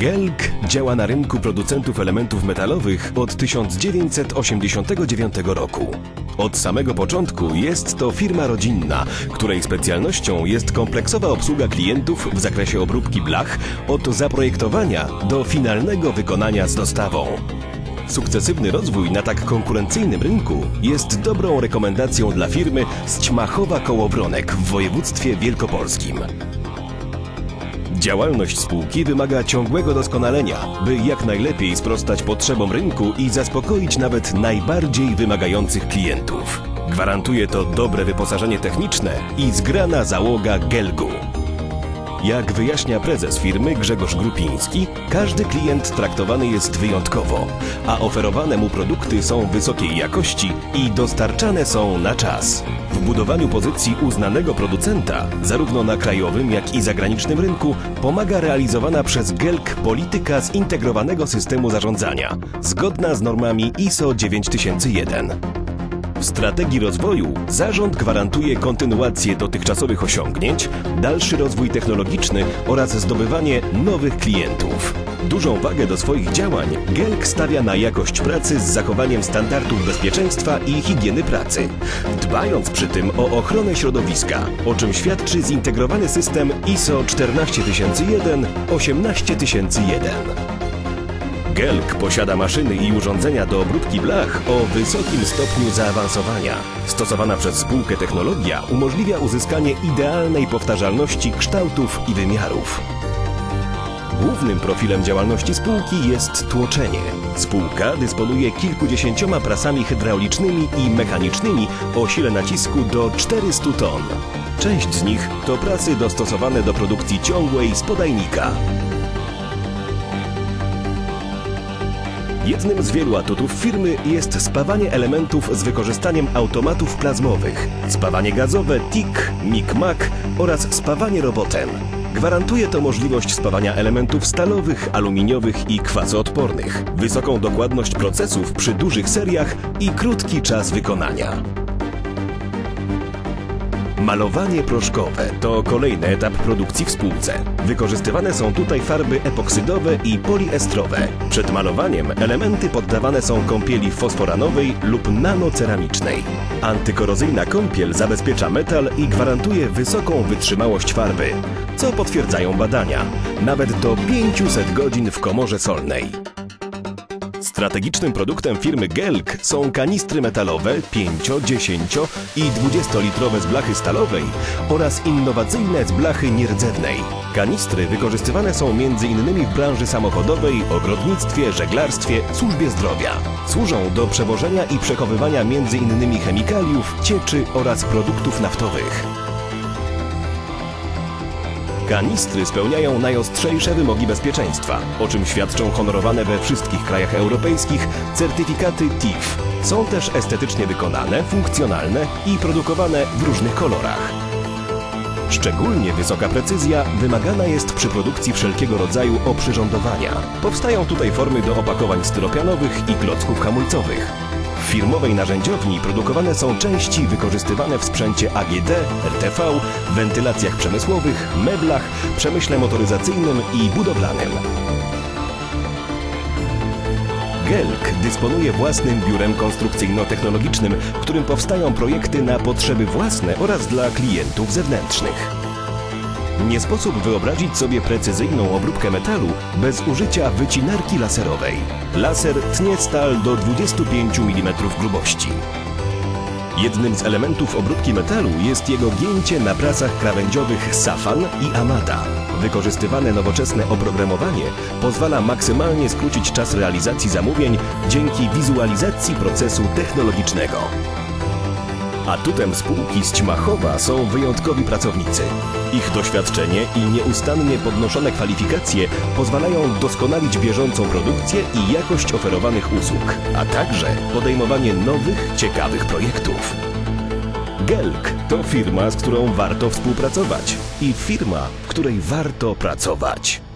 Gelk działa na rynku producentów elementów metalowych od 1989 roku. Od samego początku jest to firma rodzinna, której specjalnością jest kompleksowa obsługa klientów w zakresie obróbki blach od zaprojektowania do finalnego wykonania z dostawą. Sukcesywny rozwój na tak konkurencyjnym rynku jest dobrą rekomendacją dla firmy z Ćmachowa Kołowronek w województwie wielkopolskim. Działalność spółki wymaga ciągłego doskonalenia, by jak najlepiej sprostać potrzebom rynku i zaspokoić nawet najbardziej wymagających klientów. Gwarantuje to dobre wyposażenie techniczne i zgrana załoga Gelgu. Jak wyjaśnia prezes firmy Grzegorz Grupiński, każdy klient traktowany jest wyjątkowo, a oferowane mu produkty są wysokiej jakości i dostarczane są na czas. W budowaniu pozycji uznanego producenta, zarówno na krajowym, jak i zagranicznym rynku, pomaga realizowana przez GELK polityka zintegrowanego systemu zarządzania, zgodna z normami ISO 9001. W strategii rozwoju zarząd gwarantuje kontynuację dotychczasowych osiągnięć, dalszy rozwój technologiczny oraz zdobywanie nowych klientów. Dużą wagę do swoich działań GELK stawia na jakość pracy z zachowaniem standardów bezpieczeństwa i higieny pracy, dbając przy tym o ochronę środowiska, o czym świadczy zintegrowany system ISO 14001 18001. Gelk posiada maszyny i urządzenia do obróbki blach o wysokim stopniu zaawansowania. Stosowana przez spółkę technologia umożliwia uzyskanie idealnej powtarzalności kształtów i wymiarów. Głównym profilem działalności spółki jest tłoczenie. Spółka dysponuje kilkudziesięcioma prasami hydraulicznymi i mechanicznymi o sile nacisku do 400 ton. Część z nich to prasy dostosowane do produkcji ciągłej z podajnika. Jednym z wielu atutów firmy jest spawanie elementów z wykorzystaniem automatów plazmowych, spawanie gazowe TIK, MIG-MAG oraz spawanie robotem. Gwarantuje to możliwość spawania elementów stalowych, aluminiowych i kwasoodpornych, wysoką dokładność procesów przy dużych seriach i krótki czas wykonania. Malowanie proszkowe to kolejny etap produkcji w spółce. Wykorzystywane są tutaj farby epoksydowe i poliestrowe. Przed malowaniem elementy poddawane są kąpieli fosforanowej lub nanoceramicznej. Antykorozyjna kąpiel zabezpiecza metal i gwarantuje wysoką wytrzymałość farby, co potwierdzają badania. Nawet do 500 godzin w komorze solnej. Strategicznym produktem firmy Gelk są kanistry metalowe 5, 10 i 20-litrowe z blachy stalowej oraz innowacyjne z blachy nierdzewnej. Kanistry wykorzystywane są m.in. w branży samochodowej, ogrodnictwie, żeglarstwie, służbie zdrowia. Służą do przewożenia i przechowywania m.in. chemikaliów, cieczy oraz produktów naftowych. Kanistry spełniają najostrzejsze wymogi bezpieczeństwa, o czym świadczą honorowane we wszystkich krajach europejskich certyfikaty TIF. Są też estetycznie wykonane, funkcjonalne i produkowane w różnych kolorach. Szczególnie wysoka precyzja wymagana jest przy produkcji wszelkiego rodzaju oprzyrządowania. Powstają tutaj formy do opakowań styropianowych i klocków hamulcowych. Firmowej narzędziowni produkowane są części wykorzystywane w sprzęcie AGD, RTV, wentylacjach przemysłowych, meblach, przemyśle motoryzacyjnym i budowlanym. Gelk dysponuje własnym biurem konstrukcyjno-technologicznym, w którym powstają projekty na potrzeby własne oraz dla klientów zewnętrznych. Nie sposób wyobrazić sobie precyzyjną obróbkę metalu bez użycia wycinarki laserowej. Laser tnie stal do 25 mm grubości. Jednym z elementów obróbki metalu jest jego gięcie na prasach krawędziowych Safan i Amada. Wykorzystywane nowoczesne oprogramowanie pozwala maksymalnie skrócić czas realizacji zamówień dzięki wizualizacji procesu technologicznego. Atutem spółki z Ćmachowa są wyjątkowi pracownicy. Ich doświadczenie i nieustannie podnoszone kwalifikacje pozwalają doskonalić bieżącą produkcję i jakość oferowanych usług, a także podejmowanie nowych, ciekawych projektów. Gelk to firma, z którą warto współpracować i firma, w której warto pracować.